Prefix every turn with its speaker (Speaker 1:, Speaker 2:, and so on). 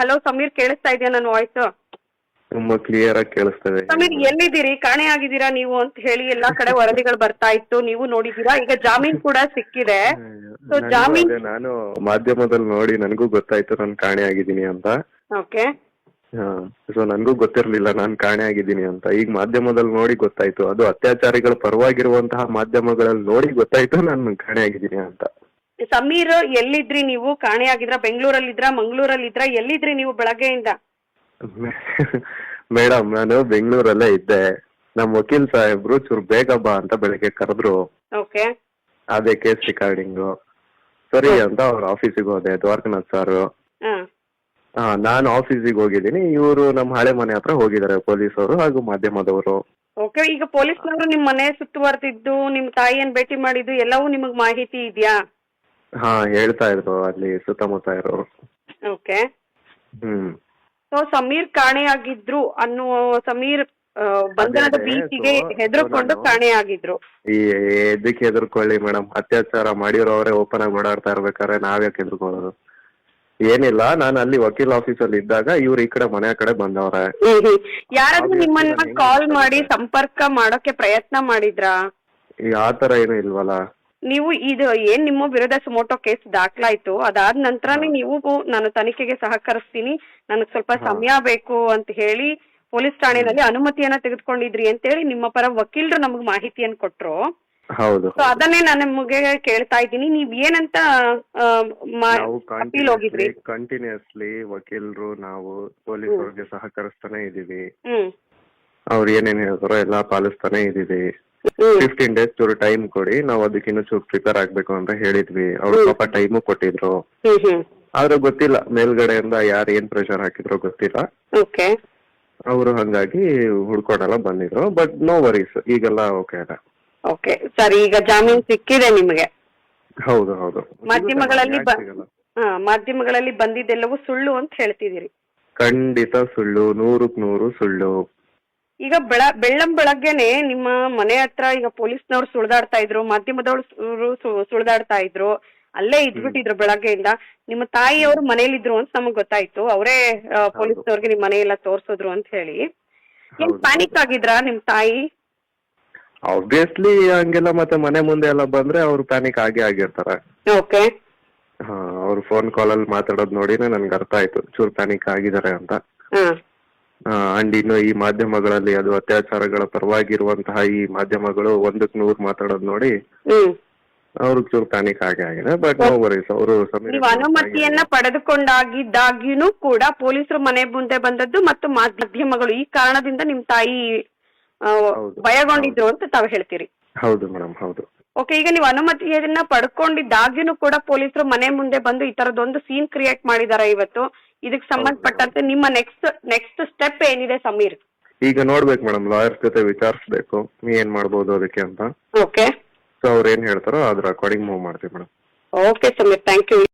Speaker 1: Hello Sameer ಕೇಳಿಸ್ತಾ ಇದೆಯಾ ನನ್ನ ವಾಯ್ಸ್
Speaker 2: ತುಂಬಾ ಕ್ಲಿಯರ್ ಆಗಿ ಕೇಳಿಸ್ತದೆ
Speaker 1: ಸಮೀರ್ ಎಲ್ಲಿದ್ದೀರಿ? ಕಾಣೆ ಆಗಿದ್ದೀರಾ ನೀವು ಅಂತ ಹೇಳಿ ಎಲ್ಲಾ ಕಡೆ ವರದಿಗಳು ಬರ್ತಾ ಇತ್ತು. ನೀವು ನೋಡಿದೀರಾ ಈಗ ಜಾಮೀನ್ ಕೂಡ ಸಿಕ್ಕಿದೆ. ಸೊ
Speaker 2: ನನಗೂ
Speaker 1: ಜಾಮೀನ್
Speaker 2: ಅದೇ ನಾನು ಮಾಧ್ಯಮದಲ್ಲಿ ನೋಡಿ ನನಗೂ ಗೊತ್ತಾಯ್ತು ನಾನು ಕಾಣೆ ಆಗಿದ್ದೀನಿ ಅಂತ.
Speaker 1: ಓಕೆ
Speaker 2: ಸೊ ನನಗೂ ಗೊತ್ತಿರ್ಲಿಲ್ಲ ನಾನು ಕಾಣೆ ಆಗಿದ್ದೀನಿ ಅಂತ. ಈಗ ಮಾಧ್ಯಮದಲ್ಲಿ ನೋಡಿ ಗೊತ್ತಾಯ್ತು. ಅದು ಅತ್ಯಾಚಾರಿಗಳ ಪರವಾಗಿರುವಂತಹ ಮಾಧ್ಯಮಗಳಲ್ಲಿ ನೋಡಿ ಗೊತ್ತಾಯ್ತು ನಾನು ಕಾಣೆ ಆಗಿದ್ದೀನಿ ಅಂತ.
Speaker 1: ಸಮೀರ್ ಎಲ್ಲಿದ್ರಿ ನೀವು? ಕಾಣೆ ಆಗಿದ್ರ ಮಂಗಳೂರಲ್ಲಿ ಇದ್ರ ಎಲ್ಲಿದ್ರಿ ನೀವು ಬೆಳಗ್ಗೆಯಿಂದ?
Speaker 2: ಮೇಡಮ್ ನಾನು ಬೆಂಗಳೂರಲ್ಲೇ ಇದ್ದೆ. ನಮ್ಮ ವಕೀಲ್ ಸಾಹೇಬ್ರು ಚೂರು ಬೇಗ ಬಾ ಅಂತ ಬೆಳಿಗ್ಗೆ ಕರೆದ್ರು.
Speaker 1: ಓಕೆ.
Speaker 2: ಅದೇ ಕೇಸ್ ರಿಕಾರ್ಡಿಂಗು. ಸರಿ ಅಂತ ಅವ್ರ ಆಫೀಸಿಗೆ ಹೋದೆ ದ್ವಾರಕನಾಥ್ ಸರ್.
Speaker 1: ಹಾ.
Speaker 2: ನಾನು ಆಫೀಸಿಗೆ ಹೋಗಿದ್ದೀನಿ. ಇವರು ನಮ್ಮ ಹಳೆ ಮನೆ ಹತ್ರ ಹೋಗಿದ್ದಾರೆ ಅವರು ಹಾಗೂ ಮಾಧ್ಯಮದವರು.
Speaker 1: ಓಕೆ ಈಗ ಪೊಲೀಸ್ನವರು ನಿಮ್ ಮನೆ ಸುತ್ತುವರೆದಿದ್ದು ನಿಮ್ ತಾಯಿಯನ್ನು ಭೇಟಿ ಮಾಡಿದ್ದು ಎಲ್ಲವೂ ನಿಮಗೆ ಮಾಹಿತಿ ಇದೆಯಾ?
Speaker 2: ಹಾ ಹೇಳ್ತಾ ಇದ್ರು ಅಲ್ಲಿ ಸುತ್ತಮುತ್ತ ಇರೋರು.
Speaker 1: ಓಕೆ.
Speaker 2: ಹ್ಮ್.
Speaker 1: ಸೊ ಸಮೀರ್ ಕಾಣೆಯಾಗಿದ್ರು ಅನ್ನುವ ಸಮೀರ್ ಆ, ಬಂಧನದ
Speaker 2: ಅದೇ,
Speaker 1: ಭೀತಿಗೆ
Speaker 2: so,
Speaker 1: ಹೆದರ್ಕೊಂಡು
Speaker 2: ನಾನು-
Speaker 1: ಕಾಣೆಯಾಗಿದ್ರು
Speaker 2: ಈ ಎದಕ್ಕೆ ಹೆದರ್ಕೊಳ್ಳಿ ಮೇಡಮ್ ಅತ್ಯಾಚಾರ ಮಾಡಿರೋರೇ ಓಪನ್ ಆಗಿ ಓಡಾಡ್ತಾ ಇರ್ಬೇಕಾದ್ರೆ ನಾವ್ಯಾಕೆ ಹೆದರ್ಕೊಳ್ಳೋದು? ಏನಿಲ್ಲ ನಾನು ಅಲ್ಲಿ ವಕೀಲ್ ಆಫೀಸಲ್ಲಿ ಇದ್ದಾಗ ಇವ್ರು ಈ ಕಡೆ ಮನೆ ಕಡೆ ಬಂದವ್ರೆ.
Speaker 1: ಯಾರಾದ್ರೂ
Speaker 2: Obviously
Speaker 1: ನಿಮ್ಮನ್ನ
Speaker 2: ನಾನು ಹೆಂಗ್
Speaker 1: ಕಾಲ್ ಮಾಡಿ ಸಂಪರ್ಕ ಮಾಡೋಕೆ ಪ್ರಯತ್ನ ಮಾಡಿದ್ರಾ?
Speaker 2: ಈ ಆ ತರ ಏನು ಇಲ್ವಲ್ಲ.
Speaker 1: ನೀವು ಇದು ಏನ್ ನಿಮ್ಮ ವಿರುದ್ಧ ಸುಮೋಟೋ ಕೇಸ್ ದಾಖಲಾಯ್ತು ಅದಾದ ನಂತರನೇ ನೀವು ನಾನು ತನಿಖೆಗೆ ಸಹಕರಿಸ್ತೀನಿ ನನಗೆ ಸ್ವಲ್ಪ ಸಮಯ ಬೇಕು ಅಂತ ಹೇಳಿ ಪೊಲೀಸ್ ಠಾಣೆನಲ್ಲಿ ಅನುಮತಿಯನ್ನ ತೆಗೆದುಕೊಂಡಿದ್ರಿ ಅಂತೇಳಿ ನಿಮ್ಮ ಪರ ವಕೀಲರು ನಮಗೆ ಮಾಹಿತಿಯನ್ನು ಕೊಟ್ರು.
Speaker 2: ಹೌದು
Speaker 1: ಸೊ ಅದನ್ನೇ ನಾನು ನಿಮಗೆ ಕೇಳ್ತಾ ಇದ್ದೀನಿ. ನೀವ್ ಏನಂತ ಅಪೀಲ್ ಹೋಗಿದ್ರಿ?
Speaker 2: ಕಂಟಿನ್ಯೂಸ್ಲಿ ವಕೀಲರು ನಾವು ಪೊಲೀಸರಿಗೆ ಸಹಕರಿಸ್ತಾನೆ ಇದೀವಿ.
Speaker 1: ಹ್ಮ್.
Speaker 2: ಅವ್ರು ಏನೇನ್ ಹೇಳ್ತಾರೋ ಎಲ್ಲಾ ಪಾಲಿಸ್ತಾನೆ ಇದೀವಿ. ಫಿಫ್ಟೀನ್ ಡೇಸ್ ಚೂರು ಟೈಮ್ ಕೊಡಿ ನಾವು ಅದಕ್ಕೆ ಇನ್ನೂ ಚೂರು ಪ್ರಿಪೇರ್ ಆಗ್ಬೇಕು ಅಂತ ಹೇಳಿದ್ವಿ. ಅವ್ರು
Speaker 1: ಸ್ವಲ್ಪ
Speaker 2: ಪಾಪ ಟೈಮು ಕೊಟ್ಟಿದ್ರು.
Speaker 1: ಹ್ಮ್ ಹ್ಮ್.
Speaker 2: ಆದ್ರೆ ಗೊತ್ತಿಲ್ಲ ಮೇಲ್ಗಡೆಯಿಂದ ಯಾರು ಏನ್ ಪ್ರೆಷರ್ ಹಾಕಿದ್ರು ಗೊತ್ತಿಲ್ಲ.
Speaker 1: ಓಕೆ.
Speaker 2: ಅವರು ಹಂಗಾಗಿ ಹುಡ್ಕೊಂಡೆಲ್ಲ ಬಂದಿದ್ರು ಬಟ್ ನೋ ವರೀಸ್ ಈಗೆಲ್ಲ ಓಕೆ ಅದ
Speaker 1: ಓಕೆ ಸರಿ ಈಗ ಜಾಮೀನ್ ಸಿಕ್ಕಿದೆ ನಿಮಗೆ.
Speaker 2: ಹೌದು ಹೌದು.
Speaker 1: ಮಾಧ್ಯಮಗಳಲ್ಲಿ
Speaker 2: ಯಾಕ್
Speaker 1: ಬ-
Speaker 2: ಸಿಗಲ್ಲ?
Speaker 1: ಹಾ ಮಾಧ್ಯಮಗಳಲ್ಲಿ ಬಂದಿದ್ದೆಲ್ಲವೂ ಸುಳ್ಳು ಅಂತ ಹೇಳ್ತಿದ್ದೀರಿ.
Speaker 2: ಖಂಡಿತ ಸುಳ್ಳು ನೂರಕ್ ನೂರು ಸುಳ್ಳು.
Speaker 1: ಈಗ ಬೆಳ ಬೆಳ್ಳಂ ಬೆಳಗ್ಗೆನೆ ನಿಮ್ಮ ಮನೆ ಹತ್ರ ಈಗ ಪೊಲೀಸ್ನವ್ರು ಸುಳಿದಾಡ್ತಾ ಇದ್ರು ಮಾಧ್ಯಮದವ್ರು ಸುಳ್ದಾಡ್ತಾ ಇದ್ರು ಅಲ್ಲೇ ಇದ್ಬಿಟ್ಟಿದ್ರು ಬೆಳಗ್ಗೆಯಿಂದ. ನಿಮ್ಮ ತಾಯಿಯವರು ಮನೇಲಿದ್ರು ಅಂತ ನಮಗ್ ಗೊತ್ತಾಯ್ತು. ಅವರೇ ಪೊಲೀಸ್ನವ್ರಿಗೆ ನಿಮ್ ಮನೆಯೆಲ್ಲ ತೋರ್ಸಿದ್ರು ಅಂತ ಹೇಳಿ. ಏನ್. ಪ್ಯಾನಿಕ್ ಆಗಿದ್ರಾ ನಿಮ್ ತಾಯಿ?
Speaker 2: ಆಬ್ವಿಯಸ್ಲಿ ಹಂಗೆಲ್ಲ ಮತ್ತೆ ಮನೆ ಮುಂದೆ ಎಲ್ಲ ಬಂದ್ರೆ ಅವ್ರು ಪ್ಯಾನಿಕ್ ಆಗೇ ಆಗಿರ್ತಾರ.
Speaker 1: ಓಕೆ
Speaker 2: ಅವ್ರು ಫೋನ್ ಕಾಲ್ ಅಲ್ಲಿ ಮಾತಾಡೋದ್ ನೋಡಿನೇ ನನ್ಗೆ ಅರ್ಥ ಆಯ್ತು. ಚೂರ್ ಪ್ಯಾನಿಕ್ ಆಗಿದ್ದಾರೆ ಅಂತ. ಅಂಡ್ ಇನ್ನು ಈ ಮಾಧ್ಯಮಗಳಲ್ಲಿ ಅದು ಅತ್ಯಾಚಾರಗಳ ಪರವಾಗಿರುವಂತಹ ಈ ಮಾಧ್ಯಮಗಳು ಒಂದಕ್ ನೂರ್ ಮಾತಾಡೋದ್ ನೋಡಿ
Speaker 1: ಹ್ಮ್.
Speaker 2: ಅವ್ರಿಗೆ ಚೂರು ಪ್ಯಾನಿಕ್ ಹಾಗೆ ಆಗಿದೆ. ಬಟ್ ನೋ ವರೀಸ್ ಅವರು
Speaker 1: ನೀವು ಅನುಮತಿಯನ್ನ ಪಡೆದುಕೊಂಡಾಗಿದ್ದಾಗ್ಯೂ ಕೂಡ ಪೊಲೀಸರು ಮನೆ ಮುಂದೆ ಬಂದದ್ದು ಮತ್ತು ಮಾಧ್ಯಮಗಳು ಈ ಕಾರಣದಿಂದ ನಿಮ್ ತಾಯಿ ಭಯಗೊಂಡಿದ್ರು ಅಂತ ತಾವು ಹೇಳ್ತೀರಿ.
Speaker 2: ಹೌದು ಮೇಡಮ್ ಹೌದು.
Speaker 1: ಓಕೆ ಈಗ ನೀವು ಅನುಮತಿಯನ್ನ ಪಡ್ಕೊಂಡಿದ್ದಾಗ್ಯೂ ಕೂಡ ಪೊಲೀಸರು ಮನೆ ಮುಂದೆ ಬಂದು ಈ ತರದೊಂದು ಸೀನ್ ಕ್ರಿಯೇಟ್ ಮಾಡಿದಾರೆ ಇವತ್ತು. ಇದಕ್ಕೆ ಸಂಬಂಧಪಟ್ಟಂತೆ ನಿಮ್ಮ ನೆಕ್ಸ್ಟ್ ನೆಕ್ಸ್ಟ್ ಸ್ಟೆಪ್ ಏನಿದೆ ಸಮೀರ್?
Speaker 2: ಈಗ ನೋಡ್ಬೇಕು ಮೇಡಮ್ ಲಾಯರ್ ಜೊತೆ ವಿಚಾರಿಸ್ಬೇಕು. ಏನ್ ಮಾಡ್ಬೋದು ಅದಕ್ಕೆ ಅಂತ.
Speaker 1: ಓಕೆ
Speaker 2: ಸೊ ಅವ್ರು ಏನ್ ಹೇಳ್ತಾರೋ ಅದ್ರ ಅಕಾರ್ಡಿಂಗ್ ಮೂವ್ ಮಾಡ್ತೀವಿ madam
Speaker 1: okay Sameer. Thank you